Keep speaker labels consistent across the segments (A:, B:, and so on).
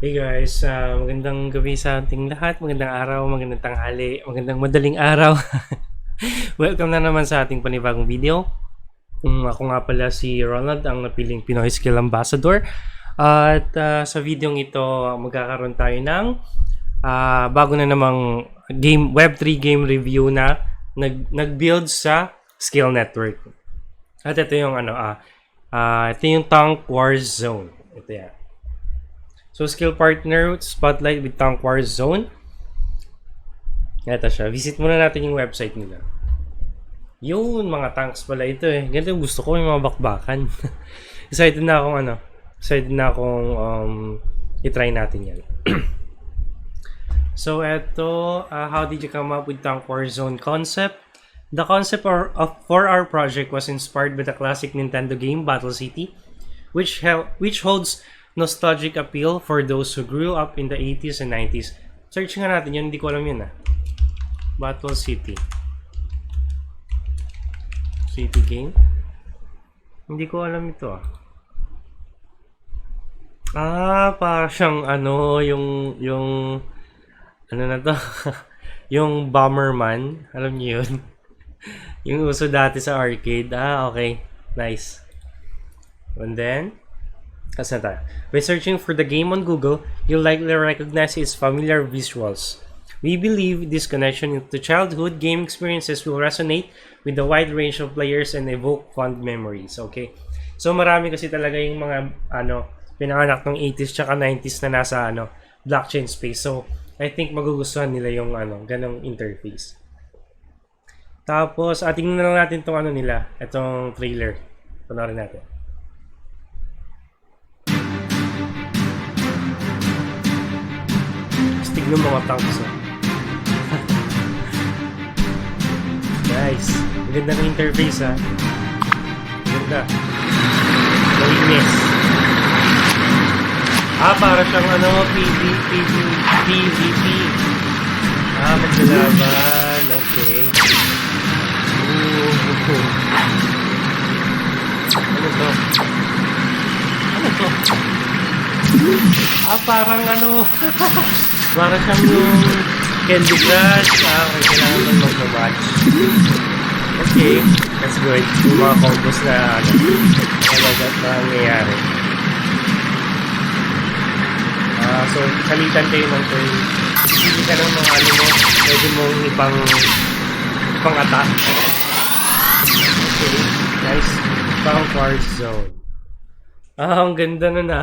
A: Hey guys, ah, magandang gabi sa ating lahat, magandang araw, magandang tanghali, magandang madaling araw. Welcome na naman sa ating panibagong video. Um, ako nga pala si Ronald, ang napiling Pinoy Skill Ambassador. At ah, sa video ito, magkakaroon tayo ng ah, bago na namang game Web3 game review na nag nag-build sa Skill Network. At ito yung ano ah ah, ito yung Tank War Zone. Ito yan. So, skill partner, Spotlight with Tank War Zone. Ito siya. Visit muna natin yung website nila. Yun, mga tanks pala ito eh. Ganito gusto ko, yung mga bakbakan. excited na akong ano, excited na akong um, itry natin yan. so, eto, uh, how did you come up with Tank War Zone concept? The concept or, of, for our project was inspired by the classic Nintendo game Battle City, which hel- which holds nostalgic appeal for those who grew up in the 80s and 90s. Search nga natin yun, hindi ko alam yun ah. Battle City. City game? Hindi ko alam ito ah. Ah, para siyang ano, yung, yung, ano na to? yung Bomberman. Alam niyo yun? yung uso dati sa arcade. Ah, okay. Nice. And then, tayo. By searching for the game on Google, you'll likely recognize its familiar visuals. We believe this connection to childhood game experiences will resonate with a wide range of players and evoke fond memories. Okay? So marami kasi talaga yung mga ano, pinanganak ng 80s tsaka 90s na nasa ano, blockchain space. So I think magugustuhan nila yung ano, ganong interface. Tapos, ating na lang natin tong ano nila, itong trailer. Panoorin natin. Astig ng mga tanks. Oh. nice. Ang ganda ng interface ha. Ganda. Malinis. Ah, para siyang ano, PV, PV, PVP. Ah, maglalaban. Okay. Ooh. Ano to? Ano to? Ah, parang ano, parang siyang yung Candy Crush. Ah, kailangan lang mag-match. Okay, that's good. Yung mga combos na ano, talaga na nangyayari. Ah, so, salitan kayo ng turn. Hindi ka ng mga ano mo, pwede mong ipang, ipang attack. Okay, nice. Pang card zone. Ah, ang ganda na na.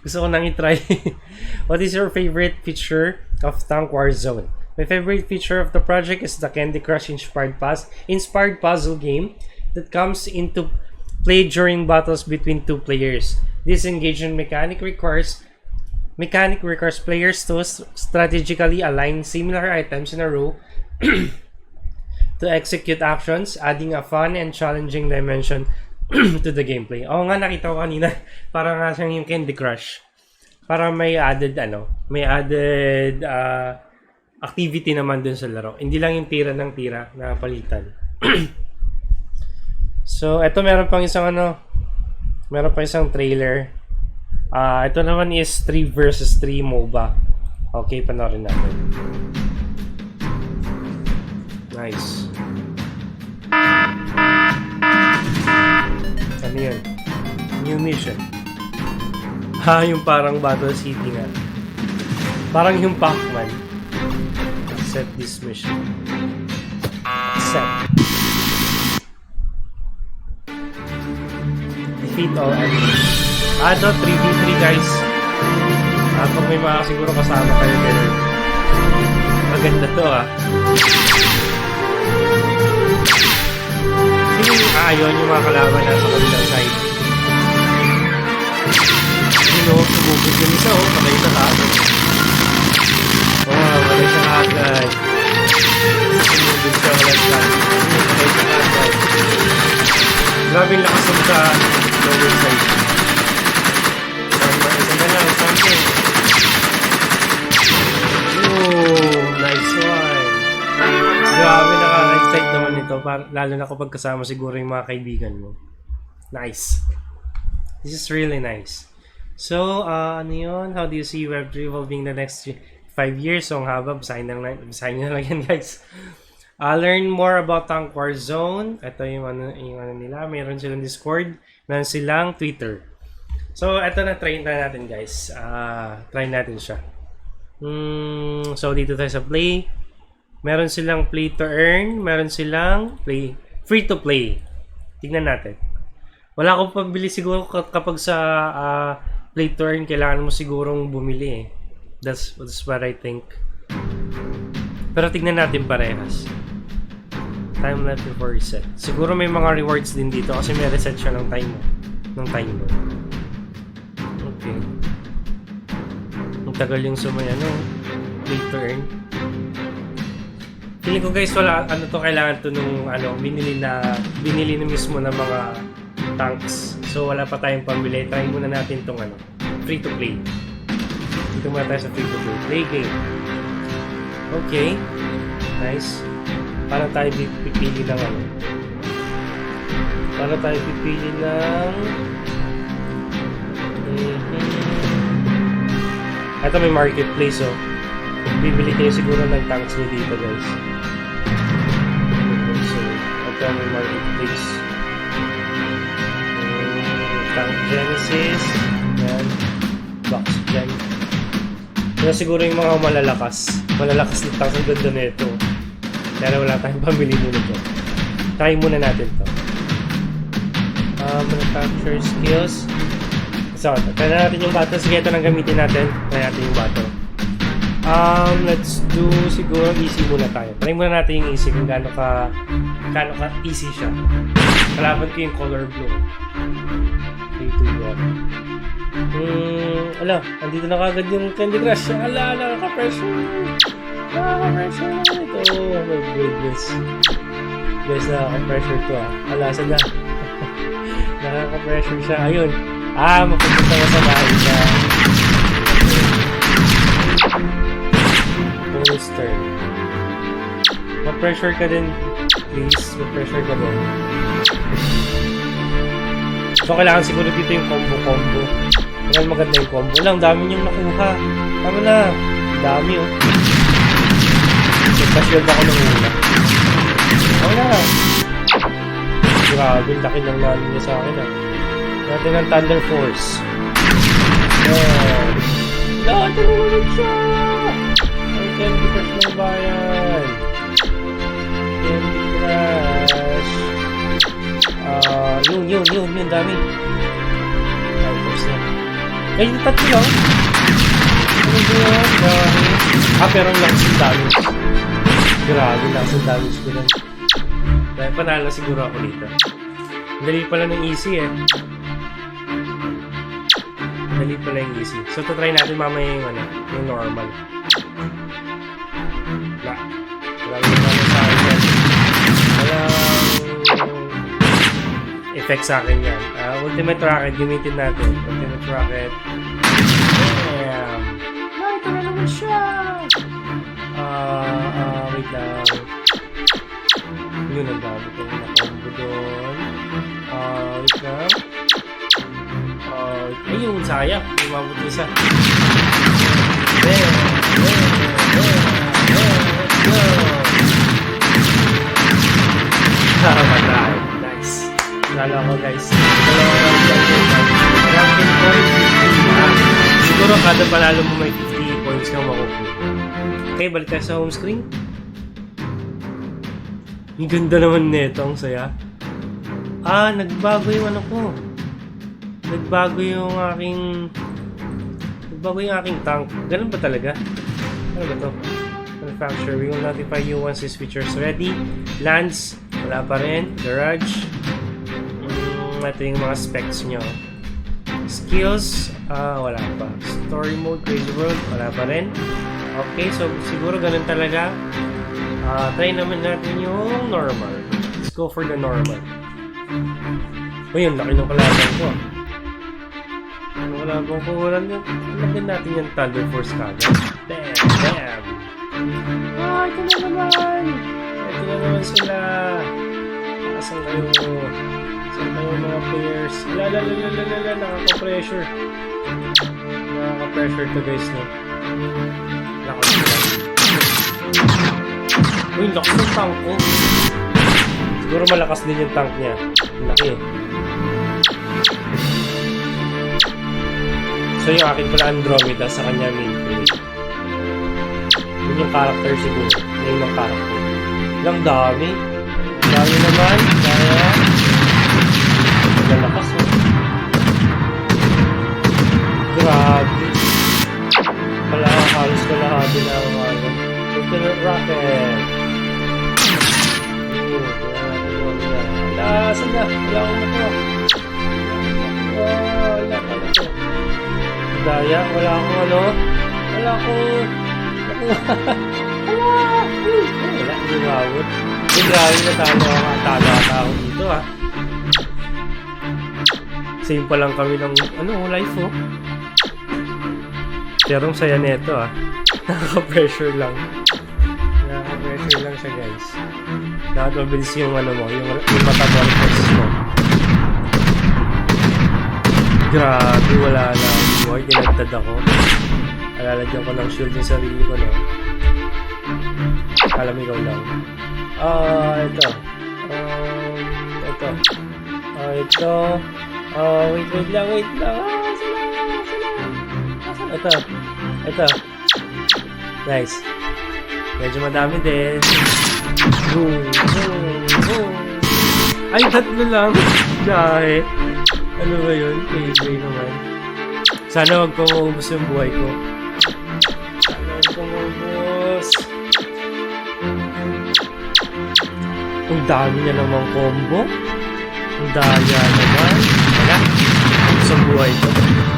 A: Gusto ko nang i-try. What is your favorite feature of Tank War Zone? My favorite feature of the project is the Candy Crush inspired puzzle, inspired puzzle game that comes into play during battles between two players. This engagement mechanic requires mechanic requires players to strategically align similar items in a row to execute actions, adding a fun and challenging dimension to the gameplay. Oo nga, nakita ko kanina. Parang nga siyang yung Candy Crush. Para may added, ano, may added uh, activity naman dun sa laro. Hindi lang yung tira ng tira na palitan. so, eto meron pang isang ano, meron pang isang trailer. Ah, ito naman is 3 versus 3 MOBA. Okay, panoorin natin. Nice. Ano yun? New mission. Ha, yung parang Battle City nga. Parang yung Pac-Man. Accept this mission. Accept. Defeat all enemies. Ah, ito, 3v3 guys. Ah, pag may mga siguro kasama kayo ganun. Maganda to ah. Sino yung yun yung mga kalaban nasa kabilang side. Sino, sumugod yung isa oh, patay sa taas. Oh, patay siya agad. Sumugod siya, wala siya. Patay siya agad. Grabe yung lakas ng sa lower side. Um, isa na lang, something. Oh, nice one. Grabe, nakaka-excite naman ito. Par- lalo na kapag kasama siguro yung mga kaibigan mo. Nice. This is really nice. So, uh, ano yun? How do you see Web3 evolving the next 5 years? So, ang haba. Basahin na basahin na lang yan, guys. Uh, learn more about Tank War Zone. Ito yung ano, yung ano nila. Meron silang Discord. Meron silang Twitter. So, ito na. Try na natin, guys. Uh, try natin siya. Hmm, so, dito tayo sa play. Meron silang play to earn. Meron silang play free to play. Tignan natin. Wala akong pambili siguro ka- kapag sa ah, play to earn, kailangan mo sigurong bumili eh. That's, that's what I think. Pero tignan natin parehas. Time left before reset. Siguro may mga rewards din dito kasi may reset siya ng time. Ng timer. Okay. Ang tagal yung sumay ano. Play to earn. Feeling ko guys, wala, ano to, kailangan to nung, ano, binili na, binili na mismo ng mga tanks. So, wala pa tayong pambili. Try muna natin tong, ano, free to play. Dito muna tayo sa free to play. Game. Okay. Nice. Para tayo pi- pipili ng, ano, para tayo pipili ng, Mhm. Ito may marketplace, oh. Bibili kayo siguro ng tanks nyo dito, guys. May marketplace. Um, tank Genesis. Yan. Box Gen. Yan siguro yung mga malalakas. Malalakas na tanks. Ang ganda na ito. Kaya wala tayong pamili muna ito. Try muna natin to. Uh, manufacture skills. So, try na natin yung battle. Sige, ito nang gamitin natin. Try natin yung battle. Um, let's do siguro easy muna tayo. Try muna natin yung easy kung gaano ka gaano ka easy siya. Kalaban ko yung color blue. 3, 2, 1. Hmm, ala, andito na kagad yung Candy Crush. Ala, nakaka-pressure. Nakaka-pressure na ito. Oh my goodness. Guys, nakaka-pressure to ah. Ala, saan na? nakaka-pressure siya. Ayun. Ah, mapupunta ko sa bahay siya. Poster. Ma-pressure ka din, please. Ma-pressure ka din. So, kailangan siguro dito yung combo-combo. Kailangan maganda yung combo. Lang, dami niyong nakuha. Tama na. Dami, oh. Nagpa-shield ako ng una. Wala. Grabe, laki ng namin niya sa akin, ah. Natin ang Thunder Force. Yeah. Lahat na siya! Ang Candy Crush ng bayan. Candy Crush. Ah, yun, yun, yun, yun, dami. First na. Ay, yung tatlo lang. Ano yun? Dami. Ah, pero ang lakas ng damage. Grabe, lakas ng damage ko lang. Dahil panalo siguro ako dito. Dali pala ng easy eh. Dali pala yung easy. So, to try natin mamaya yung ano, yung normal. Effect sa akin yan. Ah, ultimate rocket, gamitin natin. Ultimate rocket. Bam! Ay, ito na naman siya! Ah, ah, wait lang. Yun, ang dami kong nakombo doon. Ah, wait lang. Ah, ayun, sayang. Umabot isa. There, there, there, there, let's go! Nice. Lalo ako guys. Dalawa round lang yun. Ranking point 50. Ah, siguro kada panalo mo may 50 points kang makukuha. Okay, balik tayo sa home screen. Ang ganda naman nito, ang saya. Ah, nagbago yung ano ko. Nagbago yung aking... Nagbago yung aking tank. Ganun ba talaga? Ano ba to? Manufacturer, we will notify you once this feature is ready. Lands, wala pa rin. Garage. Ito yung mga specs nyo. Skills, ah, wala pa. Story mode, crazy world, wala pa rin. Okay, so siguro ganun talaga. Ah, try naman natin yung normal. Let's go for the normal. Uy, ang laki ng kalaban ko. Ano kalaban ko? Wala na. Lagyan natin yung Thunder Force kagad. Bam! Bam! Ah, ito na naman! Ito na naman sila. Asan kayo? Saan kayo mga players? La la la la la la la, nakaka-pressure. Nakaka-pressure to guys, no? Nila. Uy, lakas ng tank ko. Siguro malakas din yung tank niya. Laki eh. So yung akin pala Andromeda sa kanya main play. Yun yung character siguro. Name ng character. Lang dami. Dami naman. Kaya... Grabe. Wala halos kalahati na ang ano. Ultimate Rocket. Ayun, ayun. Wala, saan na? Wala akong mato. Wala ka na to. Daya, wala akong ano. Wala akong... Wala! Hindi mawag. Hindi, grabe na talo ako. Talo dito ah. Same pa lang kami ng ano, life oh. Pero ang saya nito ah. Nakaka-pressure lang. Nakaka-pressure lang siya guys. Nakaka-mabilis yung ano mo, yung, yung metamorphosis mo. Grabe, wala na buhay. Dinagdad ako. Alalagyan ko ng shield yung sarili ko, no? Alam ikaw lang. Ah, ito. Um, ito. Ah, ito. Ah, wait, wait lang, wait lang. Ah, sila, sila. Ito. Ito. Nice. Medyo madami din. Boom, boom, boom. Ay, tatlo lang. Dahil. Ano ba yun? Payday naman. Sana wag pa maubos yung buhay ko. Sana wag pa maubos. Ang dami niya namang combo. Ang daya naman. Wala. Sa buhay ko.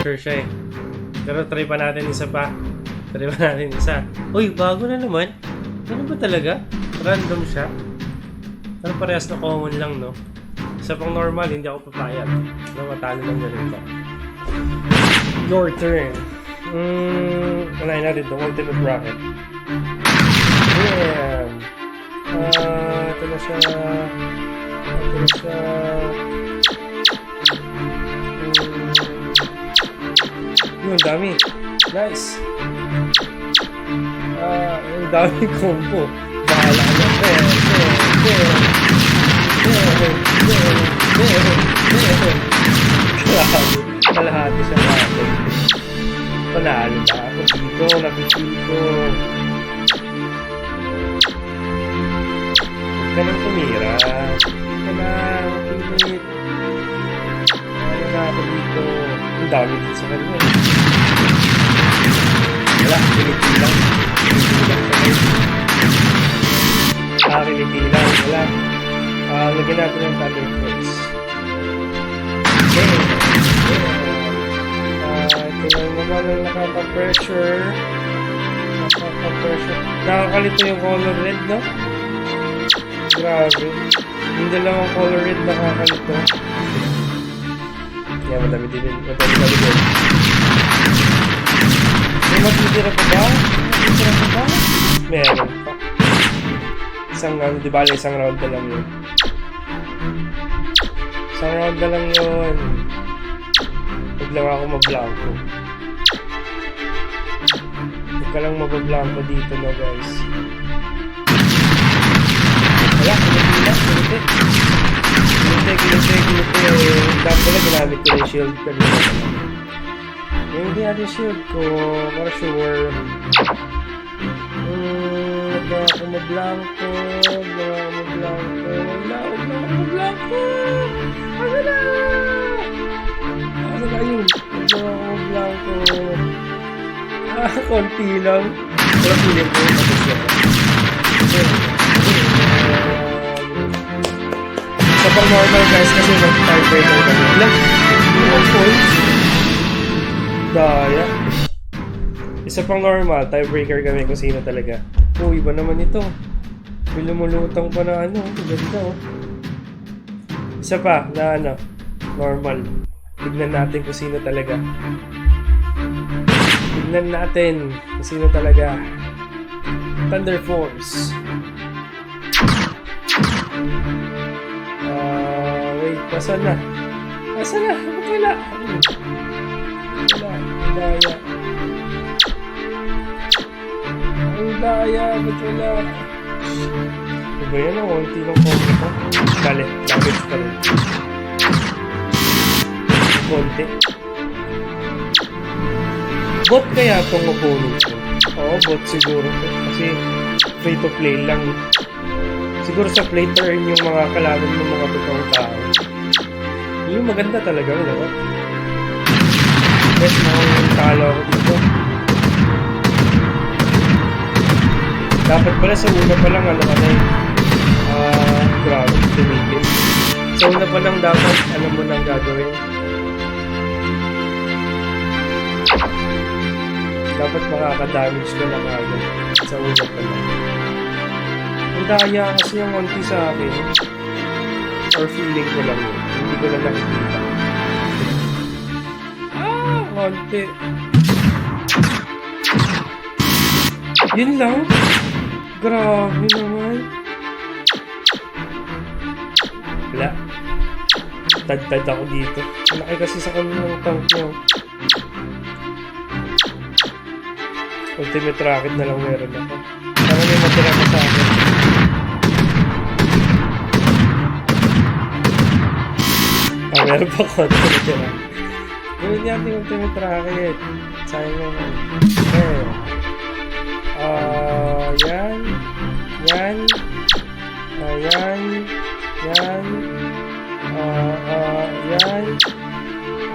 A: Nakaka-pressure siya eh. Pero try pa natin isa pa. Try pa natin isa. Uy, bago na naman. Ano ba talaga? Random siya. Pero parehas na common lang, no? Isa pang normal, hindi ako papayag. No, matalo lang ganito. Your turn. Hmm, unahin natin ito. Ultimate Rocket. Damn. Ah, ito na siya. Ito na siya. Hmm. Yun, dami. Nice. Ah, ang daming combo. Bahala ka na. Eh, eh, eh. Eh, eh, eh, eh. Grabe. Kalahati siya natin. Panalo ba ako dito? Nakikito. Huwag ka nang tumira. Huwag ka na. Mapilit. Ano na ako dito? Ang dami dito sa kanya. Wala, kiliti lang. Kiliti lang sa guys. Ah, kiliti lang. Wala. Ah, lagyan natin ng thunder force. Okay. Ah, ito lang naman ang nakaka-pressure. Nakaka-pressure. Nakakalito yung color red, no? Grabe. Yung dalawang color red nakakalito. Kaya madami din yun. Madami madami din. May matitira pa ba? Matitira pa ba? Meron pa. Isang round, di ba? Isang round na lang yun. Isang round na lang yun. Huwag lang ako mablanko. Huwag ka lang mabablanko dito no guys. Wala, kinutila, kinuti. Kinuti, kinuti, kinuti. Dapat pala ginamit ko na shield kanina. Yung hindi natin shield ko, para sure. Hmm, wag na ako mablanko. Wag na ako mablanko. Wala, wag na ako mablanko. Asa na? Asa na yun? Wag na ako mablanko. Ah, konti lang. Pero feeling ko, tapos yan. Sa pang normal guys, kasi mag-tiebreaker kami. Ilang? Ilang points? Daya. Isa pang normal, tiebreaker kami kung sino talaga. Oh, iba naman ito. May lumulutang pa na ano, ganda oh. Isa pa, na ano, normal. Tignan natin kung sino talaga. Tignan natin kung sino talaga. Thunder Force. Asan na? Asan na? Wala? Wala. Daya. Ang daya. Ba't wala? Ano ba yan? Ang konti ng konti ko. Bale, damage pa rin. Konti. Bot kaya itong opponent ko? Oo, bot siguro. Kasi free to play lang. Siguro sa play to yung mga kalaban ng mga totoong tao. Yung maganda talaga, di ba? Yes, talo ako dito. Dapat pala sa una pa lang, ano ka na eh. Ah, grabe, tumigil. Sa una pa lang dapat, alam mo nang gagawin. Dapat makaka-damage ka lang agad sa una pa lang. Ang daya kasi yung konti sa akin. Or feeling ko lang yun. Hindi ko lang nakikita. Ah, konti. Yun lang? Grabe naman. Wala. Tad-tad ako dito. Laki kasi sa kanya ng tank niya. Ultimate rocket na lang meron ako. Sana may matira pa sa akin. Ah, meron pa konti matira. Gawin niya ating ultimate rocket. Sayang naman. Eh. Ah, yan. Yan. Ah, yan. Yan. Ah, yan.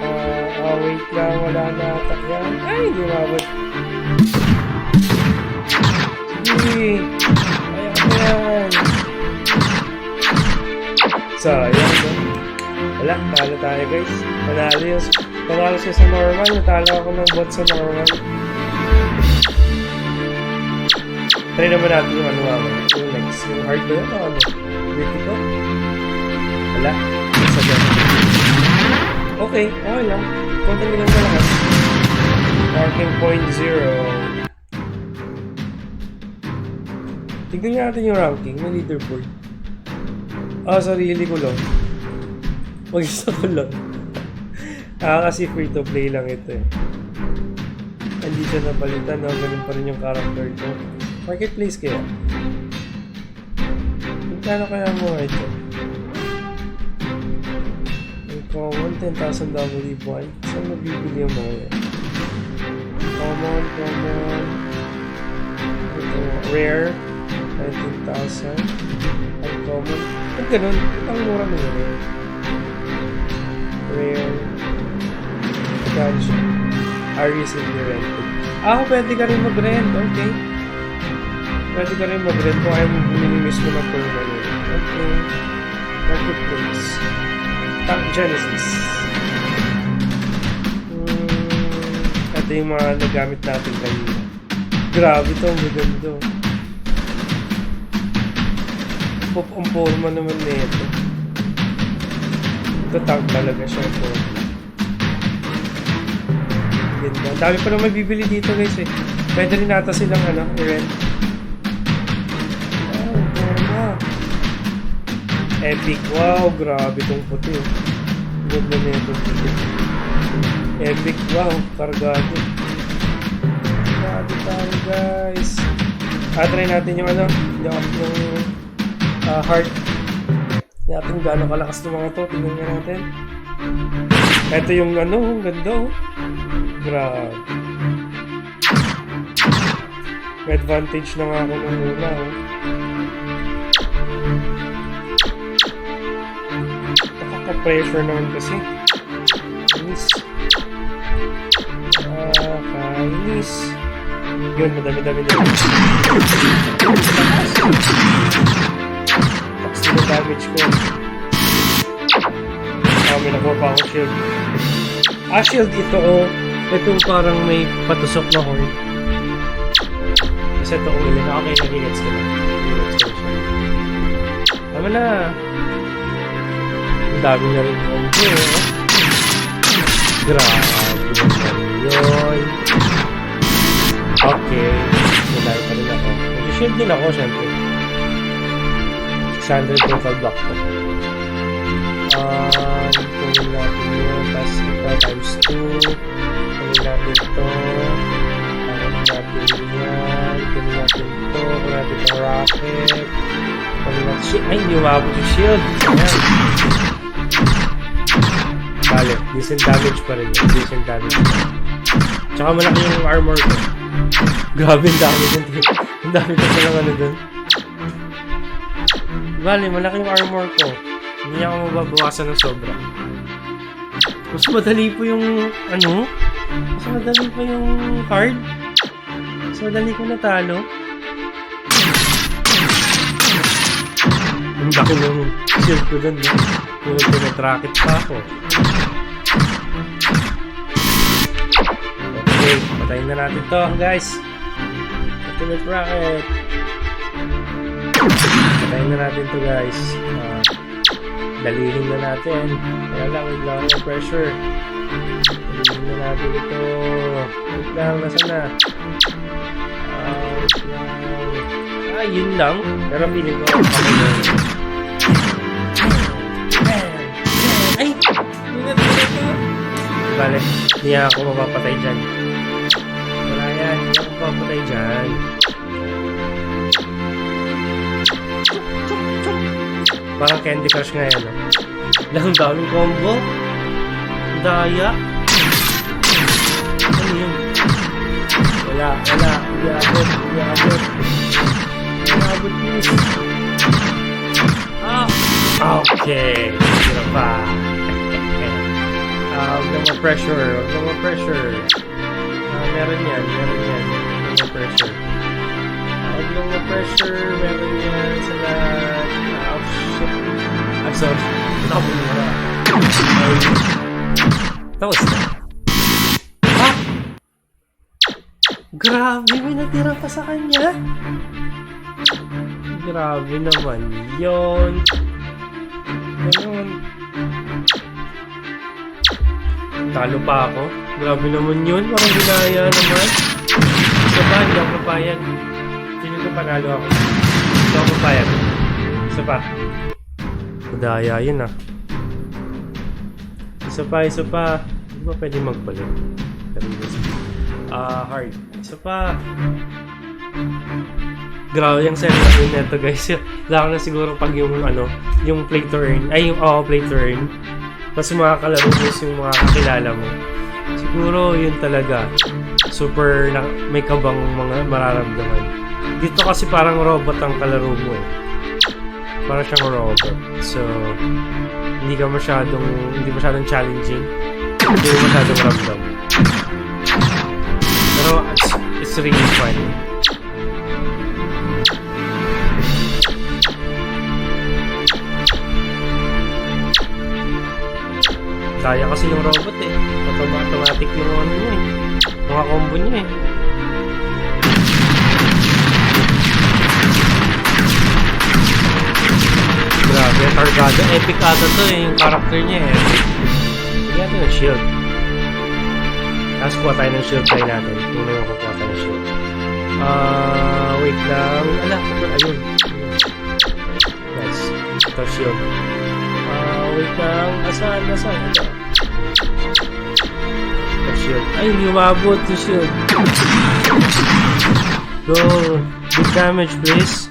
A: Ah, ah, wait lang. Wala na ata. Yan. Ay, hindi mabot. Sige. Kaya ko yan. Sayang. Wala, talo tayo guys. Panalo yung panalo siya sa normal. Natalo ako ng bot sa normal. Try naman natin yung ano ako. Yung next. Yung hard ba yun ano? Critical? Wala. Sa ganun. Okay, okay lang. Konting lang malakas. Marking point zero. Tignan natin yung ranking ng leaderboard. Ah, sarili ko lang. Mag-isa ko lang. Ah, kasi free to play lang ito eh. Hindi siya napalitan, no? Ganun pa rin yung character ko. Marketplace kaya? Magkano kaya mo ito? Common, 10,000 WD point. Saan nabibili yung mga yan? Common, common. Ito, rare. 19,000. Uncommon. Ang ganun. Ang mura mo yun. Rare. Magkano siya? Are simply rented? Ah, pwede ka rin mag-rent. Okay. Pwede ka rin mag-rent kung ayaw mo minimiss mo ng permanent. Okay. Marketplace. Tank Genesis. Hmm, ito yung mga nagamit natin kanina. Grabe to, maganda. Pop ang forma naman nito. Ito tank talaga siya. Ito. Ganda. Ang dami pa naman bibili dito guys eh. Pwede rin nata silang ano, i-rent. Oh, forma. Epic. Wow, grabe tong puti. Ganda na itong puti. Epic. Wow, kargado. Grabe tayo guys. Ah, try natin yung ano, yung, yung ah, heart. Natin gaano kalakas ng mga to. Tingnan nga natin. Ito yung ano, ang ganda oh. Grabe. May advantage na nga ako nung una oh. Nakaka-pressure naman kasi. Kainis. Ah, kainis. Yun, madami-dami na. Na damage ko. Ah, may nakuha pa akong shield. Ah, shield ito oh. Ito parang may patusok na horn. Kasi ito umili na. Okay, nag-gets ko na. Ko na. Tama na. Ang dami na rin yung oh. Grabe yun. Okay. Nalay pa rin ako. Mag-shield din ako, syempre. 600 total block ko. Um, kunin natin yun. Tapos ito times 2. Kunin natin ito. Kunin natin yan. Kunin natin ito. Kunin natin itong rocket. Kunin natin shield. Ay, hindi umabot yung shield. Ayan. Bale, decent damage pa rin. Decent damage. Tsaka malaki yung armor ko. Grabe, dami dun. Ang dami ko palang ano dun. Bale, malaki yung armor ko. Hindi ako mababawasan ng sobra. Mas madali po yung, ano? Mas madali pa yung card. Mas madali ko natalo. Ang laki ng shield ko dun, no? Kung nag-racket pa ako. Okay, patayin na natin to, guys. Ultimate Rocket. Patayin na natin to, guys. Ah, dalihin na natin. Kaya lang, wait lang yung pressure. Dalihin na natin ito. Wait lang, nasa na? Ah, wait lang. Ah, yun lang. Pero feeling ko. Ay! Bale, hindi ako mapapatay dyan. Wala yan, hindi ako mapapatay dyan. Parang Candy Crush nga yan, ah. Lang daming combo. Daya. Ano yun? Wala, wala. Hindi abot, hindi abot. Hindi abot, please. Ah! Okay. Sira pa. Ah, huwag na ma-pressure. Huwag na ma-pressure. Ah, meron yan. Meron yan. Huwag na ma-pressure. Huwag na ma-pressure. Meron yan sa. Ah, oh, shit. I'm sorry. Tapos mo na. Ay. Tapos na. Ah! Grabe, may natira pa sa kanya. Grabe naman yon. Ganun. Talo pa ako. Grabe naman yun. Parang ginaya naman. Isa pa, hindi ako papayag. Panalo ako. Hindi ako papayag. Isa pa. Madaya yun ah. Isa pa, isa pa. Hindi ba pwede isa Ah, hard. Isa pa. Grabe yung setup yun neto guys. Lalo na siguro pag yung ano, yung play to earn, ay yung oh, play to earn. Tapos yung mga kalaro mo yung mga kakilala mo. Siguro yun talaga. Super na, may kabang mga mararamdaman. Dito kasi parang robot ang kalaro mo eh. Parang siyang robot. So, hindi ka masyadong, hindi masyadong challenging. Hindi mo masyadong ramdam. Pero it's, it's really fun. Kaya kasi ng robot eh. Automa- automatic yung ano niya eh. Mga combo niya eh. Grabe, Targado. Epic ata to eh. Yung character niya eh. Bigyan natin ng shield. Tapos kuha tayo ng shield tayo natin. Tunay yung kukuha tayo ng shield. Ah, wait lang. Ala, ayun. Nice. Ito shield. Ah, wait lang. Asan? Asan? Ito. Ito shield. Ay, hindi umabot yung shield. Go. Good damage, please.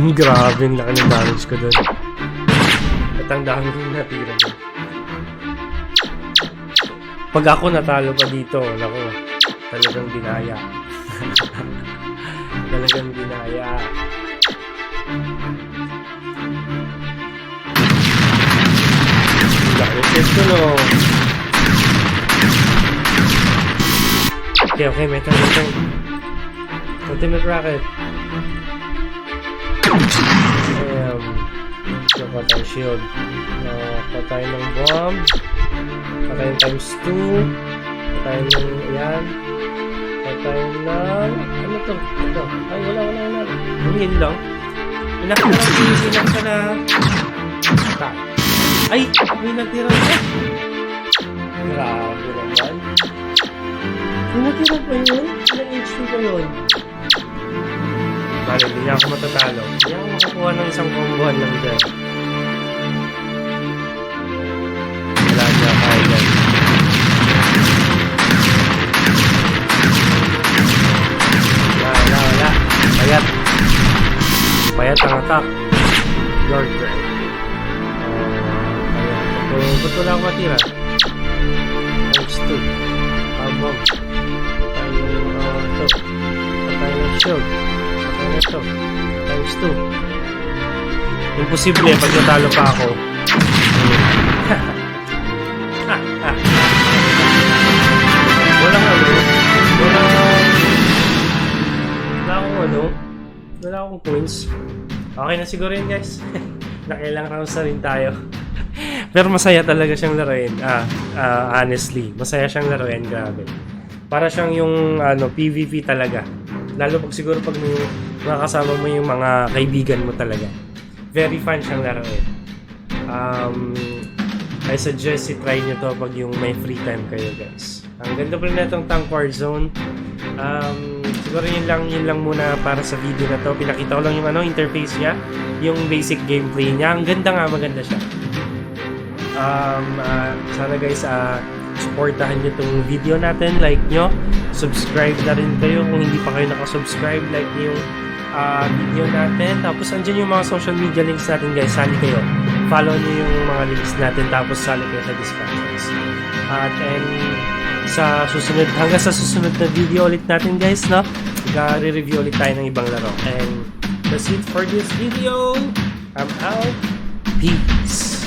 A: Grabe, ang laki ng damage ko doon. At ang dami kong natira doon. Pag ako natalo pa dito, nako, talagang dinaya. talagang dinaya. Dami ko no. Okay, okay, may turn. Ultimate Rocket. Nakuha tayong shield. Nakuha tayo ng bomb. Nakuha tayo times 2. Nakuha tayo ng, ayan. Nakuha tayo ng, ano to? Ito. Ay, wala, wala, wala. Hingin lang. Inak na lang, na. Ta. Ay, may natira pa. Grabe naman. May natira pa yun? Ilang HP pa yun? Paano hindi niya ako matatalo? Hindi ako makakuha ng isang kombohan lang dyan. Wala niya kaya dyan. Wala, wala, wala. Payat. Payat ang attack. Guard rank. So, ba't wala akong matira? Times 2. Pabog. Tayo ng, uh, ito. Patay ng shield. Patay na to. Times 2. Imposible pag natalo pa ako. Walang ano. Walang... Wala akong ano. Wala akong points. Okay na siguro yun guys. Nakailang rounds na rin tayo. Pero masaya talaga siyang laruin. Ah, ah, honestly. Masaya siyang laruin. Grabe. Para siyang yung ano, PvP talaga. Lalo pag siguro pag may makakasama mo yung mga kaibigan mo talaga. Very fun siyang laruin. Um, I suggest i-try nyo to pag yung may free time kayo guys. Ang ganda pala na itong Tank War Zone. Um, siguro yun lang, yun lang muna para sa video na to. Pinakita ko lang yung ano, interface niya. Yung basic gameplay niya. Ang ganda nga, maganda siya. Um, ah, sana guys, ah, supportahan nyo itong video natin. Like nyo. Subscribe na rin kayo. Kung hindi pa kayo nakasubscribe, like nyo yung ah, video natin. Tapos andyan yung mga social media links natin guys. Sali kayo. Follow nyo yung mga links natin. Tapos sali kayo sa discussions. At and sa susunod, hanggang sa susunod na video ulit natin guys, no? Mag-review ulit tayo ng ibang laro. And that's it for this video. I'm out. Peace.